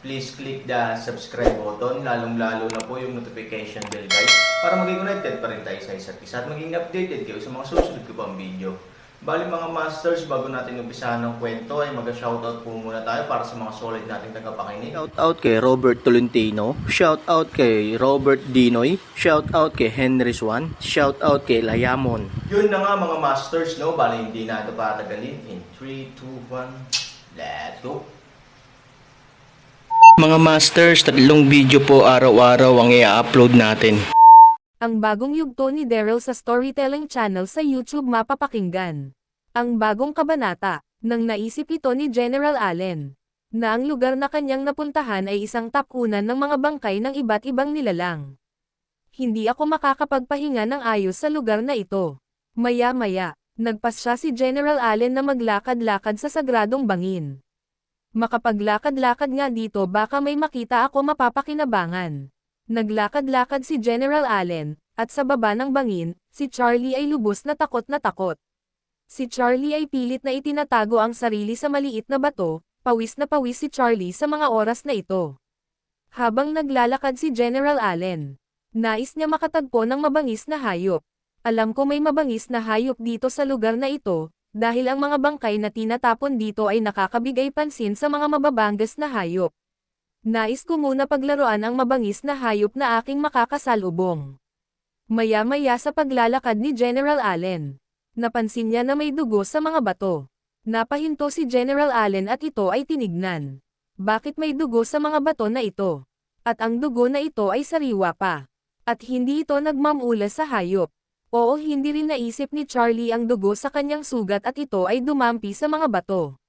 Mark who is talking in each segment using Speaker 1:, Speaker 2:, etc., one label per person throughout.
Speaker 1: please click the subscribe button, lalong-lalo na po yung notification bell guys, para maging connected pa rin tayo sa isa't isa at maging updated kayo sa mga susunod ko pang video. Bali mga masters, bago natin umpisahan ng kwento ay mag-shoutout po muna tayo para sa mga solid nating tagapakinig. Shoutout kay Robert Tolentino, shoutout kay Robert Dinoy, shoutout kay Henry Swan, shoutout kay Layamon. Yun na nga mga masters, no? Bali hindi na ito patagalin. In 3, 2, 1, let's go! Mga masters, tatlong video po araw-araw ang i-upload natin.
Speaker 2: Ang bagong yugto ni Daryl sa Storytelling Channel sa YouTube mapapakinggan. Ang bagong kabanata, nang naisip ito ni General Allen, na ang lugar na kanyang napuntahan ay isang tapunan ng mga bangkay ng iba't ibang nilalang. Hindi ako makakapagpahinga ng ayos sa lugar na ito. Maya-maya, nagpas siya si General Allen na maglakad-lakad sa sagradong bangin. Makapaglakad-lakad nga dito baka may makita ako mapapakinabangan. Naglakad-lakad si General Allen, at sa baba ng bangin, si Charlie ay lubos na takot na takot. Si Charlie ay pilit na itinatago ang sarili sa maliit na bato, pawis na pawis si Charlie sa mga oras na ito. Habang naglalakad si General Allen, nais niya makatagpo ng mabangis na hayop. Alam ko may mabangis na hayop dito sa lugar na ito, dahil ang mga bangkay na tinatapon dito ay nakakabigay pansin sa mga mababangas na hayop. Nais ko muna paglaruan ang mabangis na hayop na aking makakasalubong. Maya-maya sa paglalakad ni General Allen, napansin niya na may dugo sa mga bato. Napahinto si General Allen at ito ay tinignan. Bakit may dugo sa mga bato na ito? At ang dugo na ito ay sariwa pa. At hindi ito nagmamula sa hayop. Oo hindi rin naisip ni Charlie ang dugo sa kanyang sugat at ito ay dumampi sa mga bato.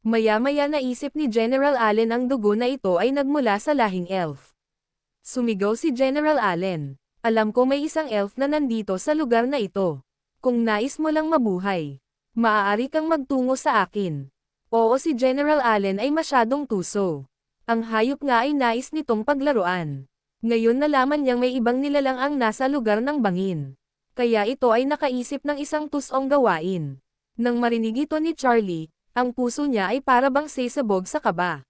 Speaker 2: Maya-maya naisip ni General Allen ang dugo na ito ay nagmula sa lahing elf. Sumigaw si General Allen. Alam ko may isang elf na nandito sa lugar na ito. Kung nais mo lang mabuhay, maaari kang magtungo sa akin. Oo si General Allen ay masyadong tuso. Ang hayop nga ay nais nitong paglaruan. Ngayon nalaman niyang may ibang nilalang ang nasa lugar ng bangin. Kaya ito ay nakaisip ng isang tusong gawain. Nang marinig ito ni Charlie, ang puso niya ay para bang sesabog sa kaba.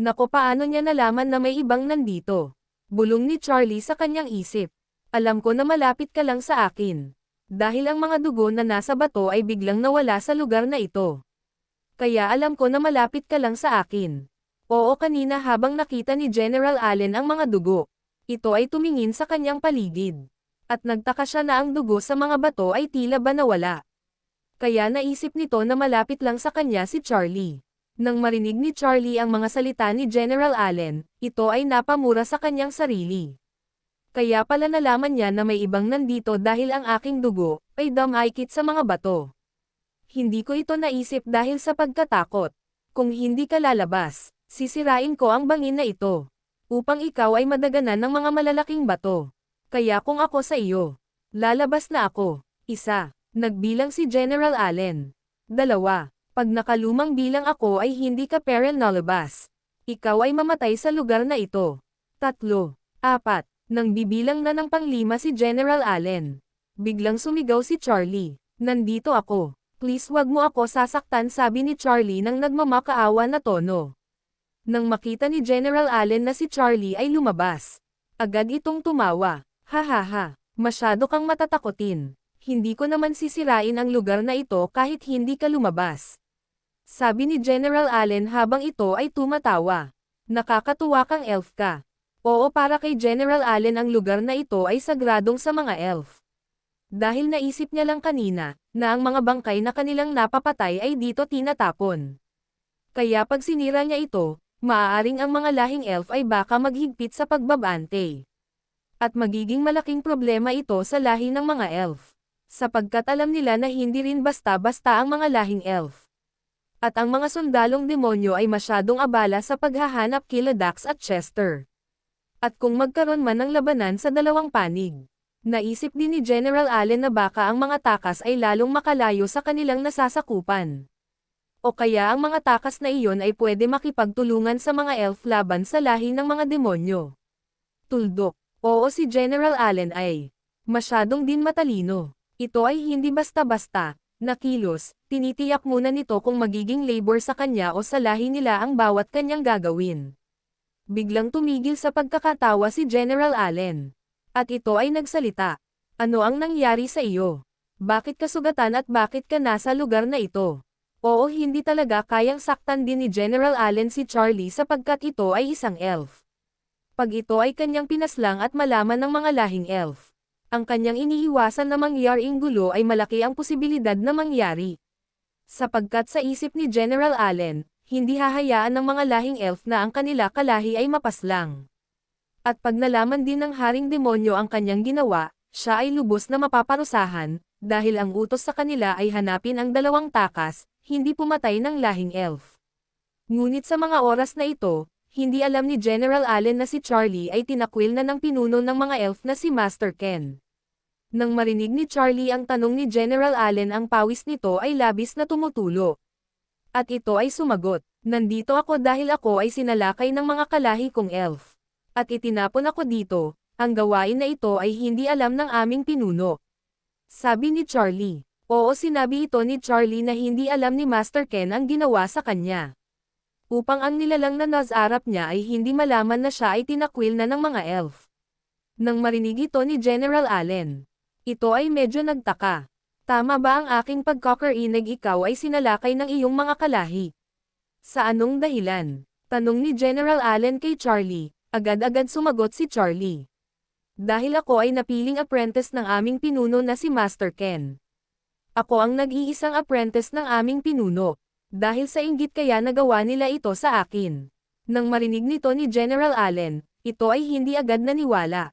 Speaker 2: Nako paano niya nalaman na may ibang nandito? Bulong ni Charlie sa kanyang isip. Alam ko na malapit ka lang sa akin. Dahil ang mga dugo na nasa bato ay biglang nawala sa lugar na ito. Kaya alam ko na malapit ka lang sa akin. Oo kanina habang nakita ni General Allen ang mga dugo. Ito ay tumingin sa kanyang paligid. At nagtaka siya na ang dugo sa mga bato ay tila ba nawala. Kaya naisip nito na malapit lang sa kanya si Charlie. Nang marinig ni Charlie ang mga salita ni General Allen, ito ay napamura sa kanyang sarili. Kaya pala nalaman niya na may ibang nandito dahil ang aking dugo ay damaykit sa mga bato. Hindi ko ito naisip dahil sa pagkatakot. Kung hindi ka lalabas, sisirain ko ang bangin na ito. Upang ikaw ay madaganan ng mga malalaking bato. Kaya kung ako sa iyo, lalabas na ako. Isa, nagbilang si General Allen. Dalawa, pag nakalumang bilang ako ay hindi ka peren nalabas. Ikaw ay mamatay sa lugar na ito. Tatlo, apat, nang bibilang na ng panglima si General Allen. Biglang sumigaw si Charlie. Nandito ako. Please wag mo ako sasaktan sabi ni Charlie nang nagmamakaawa na tono. Nang makita ni General Allen na si Charlie ay lumabas. Agad itong tumawa. Hahaha, masyado kang matatakotin. Hindi ko naman sisirain ang lugar na ito kahit hindi ka lumabas. Sabi ni General Allen habang ito ay tumatawa. Nakakatuwa kang elf ka. Oo para kay General Allen ang lugar na ito ay sagradong sa mga elf. Dahil naisip niya lang kanina, na ang mga bangkay na kanilang napapatay ay dito tinatapon. Kaya pag sinira niya ito, maaaring ang mga lahing elf ay baka maghigpit sa pagbabante. At magiging malaking problema ito sa lahi ng mga elf. Sapagkat alam nila na hindi rin basta-basta ang mga lahing elf. At ang mga sundalong demonyo ay masyadong abala sa paghahanap kila Dax at Chester. At kung magkaroon man ng labanan sa dalawang panig. Naisip din ni General Allen na baka ang mga takas ay lalong makalayo sa kanilang nasasakupan. O kaya ang mga takas na iyon ay pwede makipagtulungan sa mga elf laban sa lahi ng mga demonyo. Tuldok. Oo si General Allen ay masyadong din matalino. Ito ay hindi basta-basta, nakilos, tinitiyak muna nito kung magiging labor sa kanya o sa lahi nila ang bawat kanyang gagawin. Biglang tumigil sa pagkakatawa si General Allen. At ito ay nagsalita. Ano ang nangyari sa iyo? Bakit ka sugatan at bakit ka nasa lugar na ito? Oo hindi talaga kayang saktan din ni General Allen si Charlie sapagkat ito ay isang elf. Pag ito ay kanyang pinaslang at malaman ng mga lahing elf. Ang kanyang iniiwasan na mangyaring gulo ay malaki ang posibilidad na mangyari. Sapagkat sa isip ni General Allen, hindi hahayaan ng mga lahing elf na ang kanila kalahi ay mapaslang. At pag nalaman din ng haring demonyo ang kanyang ginawa, siya ay lubos na mapaparusahan, dahil ang utos sa kanila ay hanapin ang dalawang takas, hindi pumatay ng lahing elf. Ngunit sa mga oras na ito, hindi alam ni General Allen na si Charlie ay tinakwil na ng pinuno ng mga elf na si Master Ken. Nang marinig ni Charlie ang tanong ni General Allen ang pawis nito ay labis na tumutulo. At ito ay sumagot, nandito ako dahil ako ay sinalakay ng mga kalahi kong elf. At itinapon ako dito, ang gawain na ito ay hindi alam ng aming pinuno. Sabi ni Charlie. Oo sinabi ito ni Charlie na hindi alam ni Master Ken ang ginawa sa kanya. Upang ang nilalang na nazarap niya ay hindi malaman na siya ay tinakwil na ng mga elf. Nang marinig ito ni General Allen. Ito ay medyo nagtaka. Tama ba ang aking pagkakarinig ikaw ay sinalakay ng iyong mga kalahi? Sa anong dahilan? Tanong ni General Allen kay Charlie, agad-agad sumagot si Charlie. Dahil ako ay napiling apprentice ng aming pinuno na si Master Ken. Ako ang nag-iisang apprentice ng aming pinuno. Dahil sa inggit kaya nagawa nila ito sa akin. Nang marinig nito ni General Allen, ito ay hindi agad naniwala.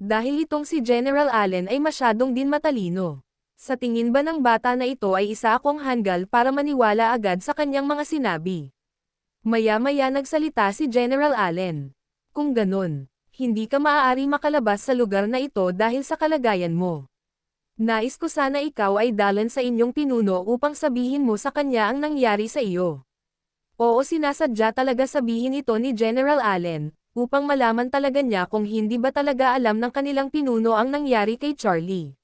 Speaker 2: Dahil itong si General Allen ay masyadong din matalino. Sa tingin ba ng bata na ito ay isa akong hanggal para maniwala agad sa kanyang mga sinabi? Maya-maya nagsalita si General Allen. Kung ganon, hindi ka maaari makalabas sa lugar na ito dahil sa kalagayan mo. Nais ko sana ikaw ay dalan sa inyong pinuno upang sabihin mo sa kanya ang nangyari sa iyo. Oo sinasadya talaga sabihin ito ni General Allen, upang malaman talaga niya kung hindi ba talaga alam ng kanilang pinuno ang nangyari kay Charlie.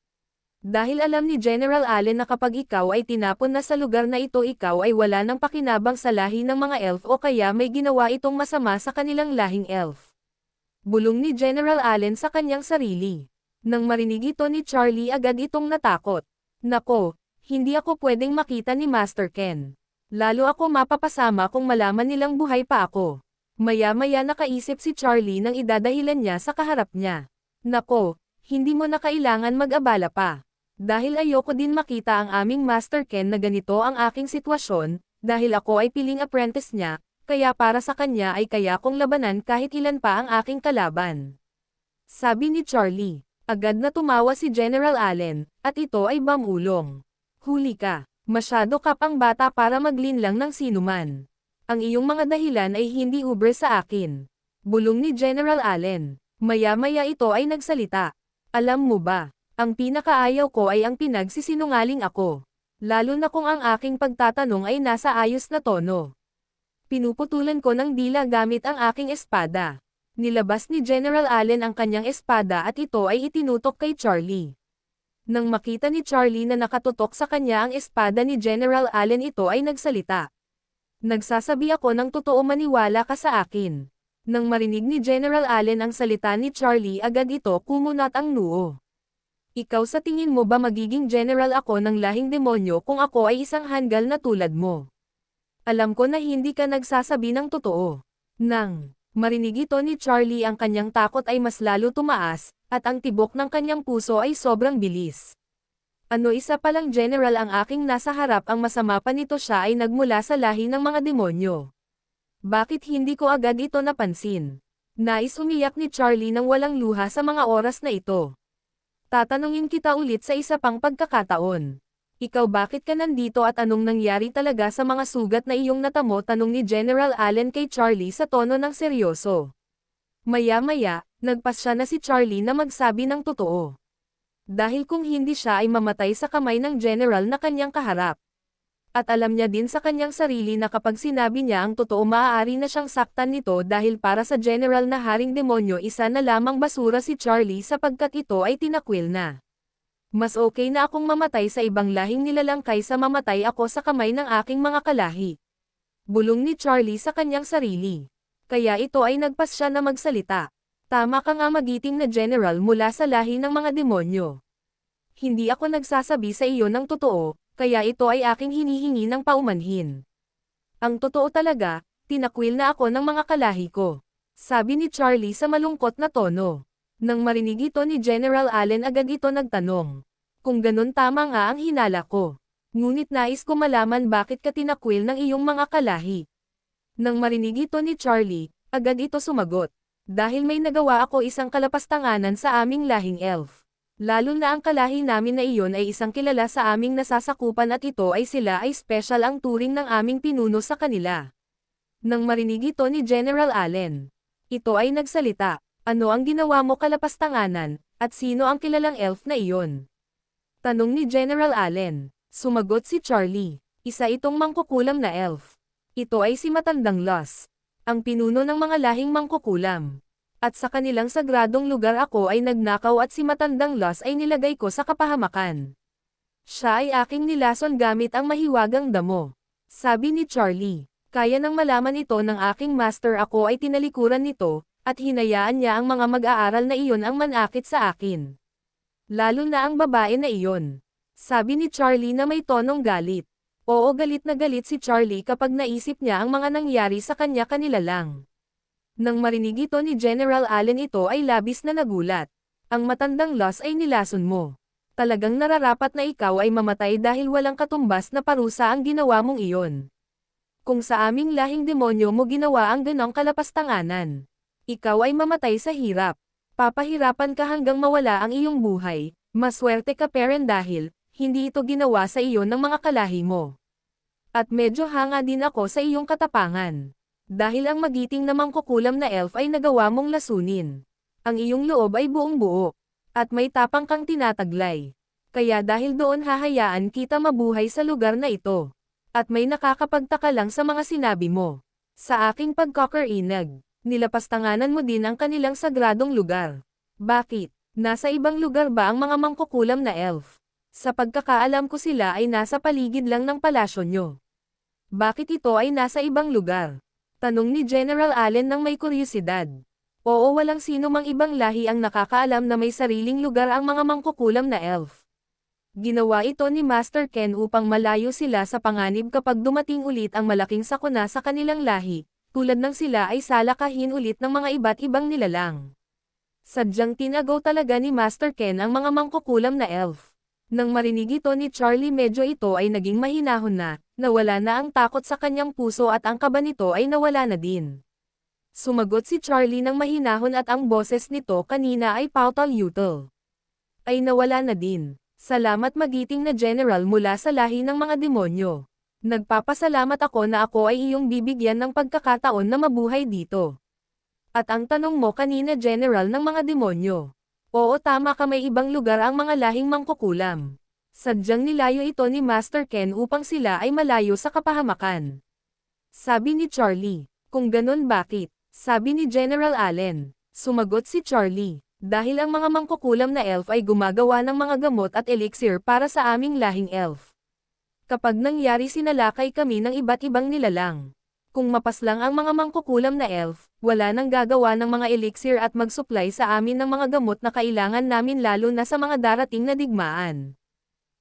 Speaker 2: Dahil alam ni General Allen na kapag ikaw ay tinapon na sa lugar na ito ikaw ay wala ng pakinabang sa lahi ng mga elf o kaya may ginawa itong masama sa kanilang lahing elf. Bulong ni General Allen sa kanyang sarili. Nang marinig ito ni Charlie agad itong natakot. Nako, hindi ako pwedeng makita ni Master Ken. Lalo ako mapapasama kung malaman nilang buhay pa ako. Maya-maya nakaisip si Charlie nang idadahilan niya sa kaharap niya. Nako, hindi mo na kailangan mag-abala pa. Dahil ayoko din makita ang aming Master Ken na ganito ang aking sitwasyon, dahil ako ay piling apprentice niya, kaya para sa kanya ay kaya kong labanan kahit ilan pa ang aking kalaban. Sabi ni Charlie. Agad na tumawa si General Allen, at ito ay bamulong. Huli ka, masyado ka pang bata para maglinlang ng sinuman. Ang iyong mga dahilan ay hindi ubre sa akin. Bulong ni General Allen. Maya-maya ito ay nagsalita. Alam mo ba, ang pinakaayaw ko ay ang pinagsisinungaling ako. Lalo na kung ang aking pagtatanong ay nasa ayos na tono. Pinuputulan ko ng dila gamit ang aking espada. Nilabas ni General Allen ang kanyang espada at ito ay itinutok kay Charlie. Nang makita ni Charlie na nakatutok sa kanya ang espada ni General Allen ito ay nagsalita. Nagsasabi ako ng totoo maniwala ka sa akin. Nang marinig ni General Allen ang salita ni Charlie agad ito kumunat ang noo. Ikaw sa tingin mo ba magiging general ako ng lahing demonyo kung ako ay isang hanggal na tulad mo? Alam ko na hindi ka nagsasabi ng totoo. Nang marinig ito ni Charlie ang kanyang takot ay mas lalo tumaas, at ang tibok ng kanyang puso ay sobrang bilis. Ano isa palang general ang aking nasa harap ang masama pa nito siya ay nagmula sa lahi ng mga demonyo. Bakit hindi ko agad ito napansin? Nais umiyak ni Charlie nang walang luha sa mga oras na ito. Tatanungin kita ulit sa isa pang pagkakataon. Ikaw bakit ka nandito at anong nangyari talaga sa mga sugat na iyong natamo tanong ni General Allen kay Charlie sa tono ng seryoso. Maya-maya, nagpasya na si Charlie na magsabi ng totoo. Dahil kung hindi siya ay mamatay sa kamay ng general na kanyang kaharap. At alam niya din sa kanyang sarili na kapag sinabi niya ang totoo maaari na siyang saktan nito dahil para sa general na haring demonyo isa na lamang basura si Charlie sapagkat ito ay tinakwil na. Mas okay na akong mamatay sa ibang lahing nilalang kaysa mamatay ako sa kamay ng aking mga kalahi. Bulong ni Charlie sa kanyang sarili. Kaya ito ay nagpasya na magsalita. Tama ka nga magiting na general mula sa lahi ng mga demonyo. Hindi ako nagsasabi sa iyo ng totoo, kaya ito ay aking hinihingi ng paumanhin. Ang totoo talaga, tinakwil na ako ng mga kalahi ko. Sabi ni Charlie sa malungkot na tono. Nang marinig ito ni General Allen agad ito nagtanong. Kung ganun tama nga ang hinala ko. Ngunit nais ko malaman bakit ka tinakwil ng iyong mga kalahi. Nang marinig ito ni Charlie, agad ito sumagot. Dahil may nagawa ako isang kalapastanganan sa aming lahing elf. Lalo na ang kalahi namin na iyon ay isang kilala sa aming nasasakupan at ito ay sila ay special ang turing ng aming pinuno sa kanila. Nang marinig ito ni General Allen, ito ay nagsalita, ano ang ginawa mo kalapastanganan, at sino ang kilalang elf na iyon? Tanong ni General Allen, sumagot si Charlie, isa itong mangkukulam na elf. Ito ay si Matandang Loss, ang pinuno ng mga lahing mangkukulam. At sa kanilang sagradong lugar ako ay nagnakaw at si Matandang Loss ay nilagay ko sa kapahamakan. Siya ay aking nilason gamit ang mahiwagang damo. Sabi ni Charlie, kaya nang malaman ito ng aking master ako ay tinalikuran nito, at hinayaan niya ang mga mag-aaral na iyon ang manakit sa akin. Lalo na ang babae na iyon. Sabi ni Charlie na may tonong galit. Oo galit na galit si Charlie kapag naisip niya ang mga nangyari sa kanya kanila lang. Nang marinig ito ni General Allen ito ay labis na nagulat. Ang matandang loss ay nilason mo. Talagang nararapat na ikaw ay mamatay dahil walang katumbas na parusa ang ginawa mong iyon. Kung sa aming lahing demonyo mo ginawa ang ganong kalapastanganan. Ikaw ay mamatay sa hirap. Papahirapan ka hanggang mawala ang iyong buhay. Maswerte ka peren dahil, hindi ito ginawa sa iyo ng mga kalahi mo. At medyo hanga din ako sa iyong katapangan. Dahil ang magiting na mangkukulam na elf ay nagawa mong lasunin. Ang iyong loob ay buong buo. At may tapang kang tinataglay. Kaya dahil doon hahayaan kita mabuhay sa lugar na ito. At may nakakapagtaka lang sa mga sinabi mo. Sa aking pagkakarinag, nilapastanganan mo din ang kanilang sagradong lugar. Bakit? Nasa ibang lugar ba ang mga mangkukulam na elf? Sa pagkakaalam ko sila ay nasa paligid lang ng palasyo nyo. Bakit ito ay nasa ibang lugar? Tanong ni General Allen ng may kuryosidad. Oo walang sino mang ibang lahi ang nakakaalam na may sariling lugar ang mga mangkukulam na elf. Ginawa ito ni Master Ken upang malayo sila sa panganib kapag dumating ulit ang malaking sakuna sa kanilang lahi, tulad ng sila ay salakahin ulit ng mga iba't ibang nilalang. Sadyang tinagaw talaga ni Master Ken ang mga mangkukulam na elf. Nang marinig ito ni Charlie medyo ito ay naging mahinahon na, nawala na ang takot sa kanyang puso at ang kaba nito ay nawala na din. Sumagot si Charlie ng mahinahon at ang boses nito kanina ay pautal utal. Ay nawala na din. Salamat magiting na general mula sa lahi ng mga demonyo. Nagpapasalamat ako na ako ay iyong bibigyan ng pagkakataon na mabuhay dito. At ang tanong mo kanina general ng mga demonyo. Oo tama ka may ibang lugar ang mga lahing mangkukulam. Sadyang nilayo ito ni Master Ken upang sila ay malayo sa kapahamakan. Sabi ni Charlie, kung ganun bakit? Sabi ni General Allen. Sumagot si Charlie, dahil ang mga mangkukulam na elf ay gumagawa ng mga gamot at elixir para sa aming lahing elf. Kapag nangyari sinalakay kami ng iba't ibang nilalang. Kung mapaslang ang mga mangkukulam na elf, wala nang gagawa ng mga elixir at mag-supply sa amin ng mga gamot na kailangan namin lalo na sa mga darating na digmaan.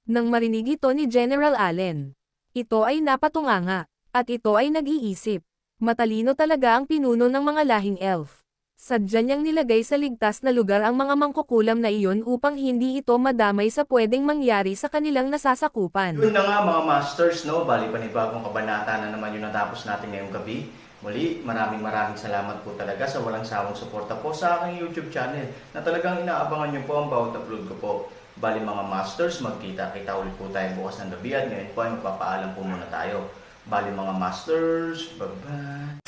Speaker 2: Nang marinig ito ni General Allen, ito ay napatunganga, at ito ay nag-iisip. Matalino talaga ang pinuno ng mga lahing elf. Sadya niyang nilagay sa ligtas na lugar ang mga mangkukulam na iyon upang hindi ito madamay sa pwedeng mangyari sa kanilang nasasakupan.
Speaker 1: Yun na nga mga masters, no? Bali panibagong kabanata na naman yung natapos natin ngayong gabi. Muli, maraming maraming salamat po talaga sa walang sawang suporta po sa aking YouTube channel na talagang inaabangan nyo po ang bawat upload ko po. Bali mga masters, magkita-kita ulit po tayo bukas ng gabi at ngayon po ay magpapaalam po muna tayo. Bali mga masters, bye-bye!